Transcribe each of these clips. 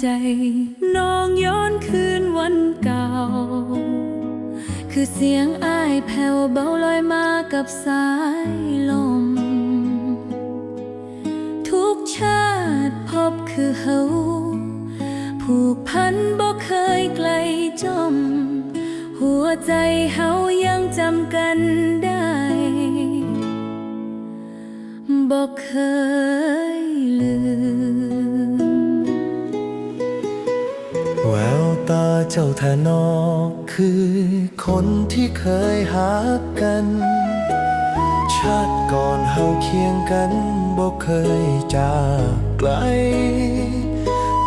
ใจ น้องย้อนคืนวันเก่า คือเสียงอ้ายแผ่วเบาลอยมากับสายลม ทุกชาติพบคือเฮาผูกพันบ่เคยไกลจม หัวใจเฮายังจำกันได้บ่เคย เจ้าทานอกคือคนที่เคยหากัน ชาติก่อนเฮาเคียงกันบ่เคยจากไกล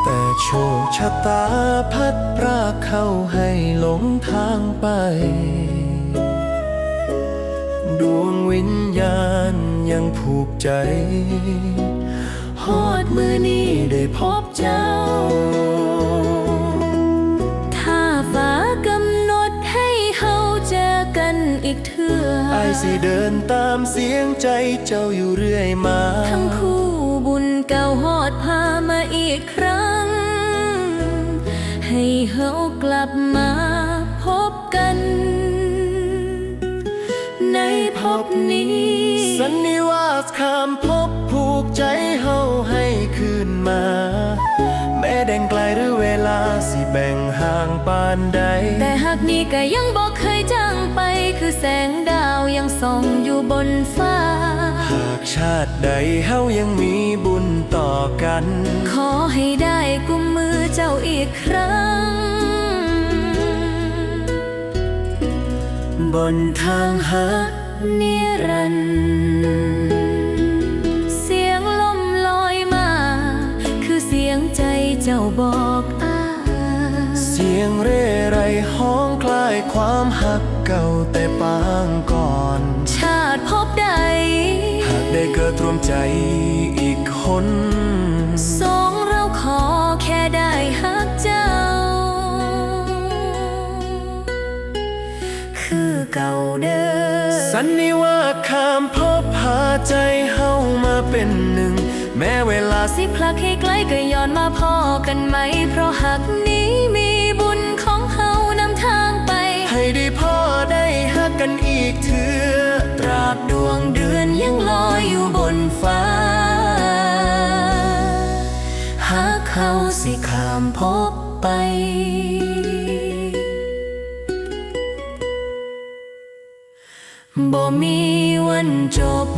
แต่โชคชะตาพัดพรากเข้าให้หลงทางไป ดวงวิญญาณยังผูกใจฮอดมือนี้ได้พบเจ้า กันอีกเทื่อไอายสิเดินตามเสียงใจเจ้าอยู่เรื่อยมา ทั้งคู่บุญเก่าหอดพามาอีกครั้ง ให้เฮากลับมาพบกัน ในพบนี้ สันนิวาสคำพบผูกใจเฮาให้คืนมา แม้แดงไกลหรือเวลาสิแบ่งห่างปานใด แต่หากนี้ก็ยังบอกเคยจาง ไปคือแสงดาวยังส่องอยู่บนฟ้า หากชาติใดเฮายังมีบุญต่อกัน ขอให้ได้กุมมือเจ้าอีกครั้ง บนทางหานิรันดร์เสียงลมลอยมา คือเสียงใจเจ้าบอกอ้ายเสียงเร่ไรห้อง คลายความหักเก่าแต่ปางก่อน ชาติพบใด หากได้เกิดรวมใจอีกคนสองเราขอแค่ได้ฮักเจ้า คือเก่าเดิมสันนิวาสคำพบพาใจเฮามาเป็นหนึ่ง แม้เวลาสิสิพลักให้ไกลก็ย้อนมาพอกันไหม เพราะหักนี้มี สิข้ามพบไป บ่มีวันจบ